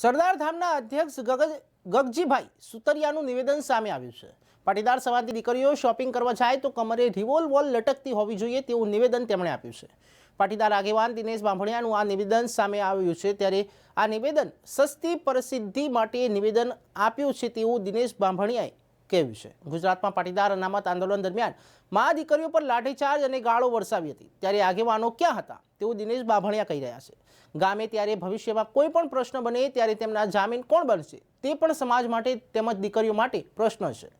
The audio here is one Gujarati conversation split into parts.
સરદાર ધામના અધ્યક્ષ ગગજ ગગજીભાઈ સુતરિયાનું નિવેદન સામે આવ્યું છે. પાટીદાર સમાજની દીકરીઓ શોપિંગ કરવા જાય તો કમરે રિવોલ વોલ લટકતી હોવી જોઈએ તેવું નિવેદન તેમણે આપ્યું છે. પાટીદાર આગેવાન દિનેશ બાંભણિયાનું આ નિવેદન સામે આવ્યું છે ત્યારે આ નિવેદન સસ્તી પ્રસિદ્ધિ માટે નિવેદન આપ્યું છે તેવું દિનેશ બાંભણિયાએ કહ્યું છે? ગુજરાતમાં પાટીદાર અનામત આંદોલન દરમિયાન મા દીકરીઓ પર લાઠીચાર્જ અને ગાળો વરસાવી હતી. ત્યારે આગેવાનો ક્યાં હતા? તેવું દિનેશ બાભણિયા કહી રહ્યા છે. ગામે ત્યારે ભવિષ્યમાં કોઈ પણ પ્રશ્ન બને ત્યારે તેમના જામીન કોણ બનશે? તે પણ સમાજ માટે તેમજ દીકરીઓ માટે પ્રશ્ન છે.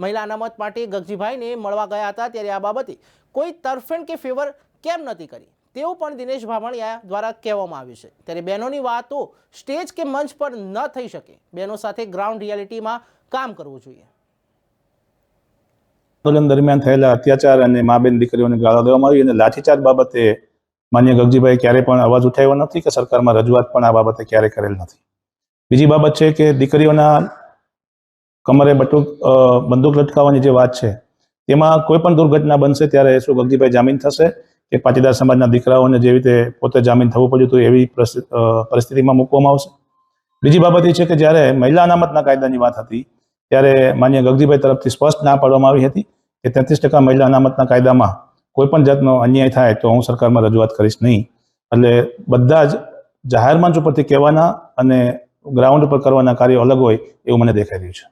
મહિલા અનામત માટે ગગજીભાઈને મળવા ગયા હતા ત્યારે આ બાબતે કોઈ તરફેણ કે ફેવર કેમ નથી કરી? તેવું પણ દિનેશ ભાભણિયા દ્વારા કહેવામાં આવ્યું છે. ત્યારે બહેનોની વાતો સ્ટેજ કે મંચ પર ન થઈ શકે. બહેનો સાથે ગ્રાઉન્ડ રિયાલિટીમાં કામ કરવું જોઈએ. આંદોલન દરમિયાન થયેલા અત્યાચાર અને મા બેન દીકરીઓને ગાળો દેવામાં આવી અને લાઠીચાર્જ બાબતે માન્ય ગગજીભાઈ ક્યારે પણ અવાજ ઉઠાવ્યો નથી કે સરકારમાં રજૂઆત પણ આ બાબતે ક્યારે કરેલ નથી. બીજી બાબત છે કે દીકરીઓના કમરે બટુક બંદૂક લટકાવવાની જે વાત છે, તેમાં કોઈ પણ દુર્ઘટના બનશે ત્યારે શું ગગજીભાઈ જામીન થશે કે પાટીદાર સમાજના દીકરાઓને જેવી રીતે પોતે જામીન થવું પડ્યું હતું એવી પરિસ્થિતિમાં મૂકવામાં આવશે? બીજી બાબત એ છે કે જ્યારે મહિલા અનામતના કાયદાની વાત હતી, ત્યારે માન્ય ગગજીભાઈ તરફથી સ્પષ્ટ ના પાડવામાં આવી હતી કે તેત્રીસ ટકા મહિલા અનામતના કાયદામાં કોઈ પણ જાતનો અન્યાય થાય તો હું સરકારમાં રજૂઆત કરીશ નહીં. એટલે બધા જ જાહેર મંચ ઉપરથી કહેવાના અને ગ્રાઉન્ડ ઉપર કરવાના કાર્યો અલગ હોય એવું મને દેખાઈ રહ્યું છે.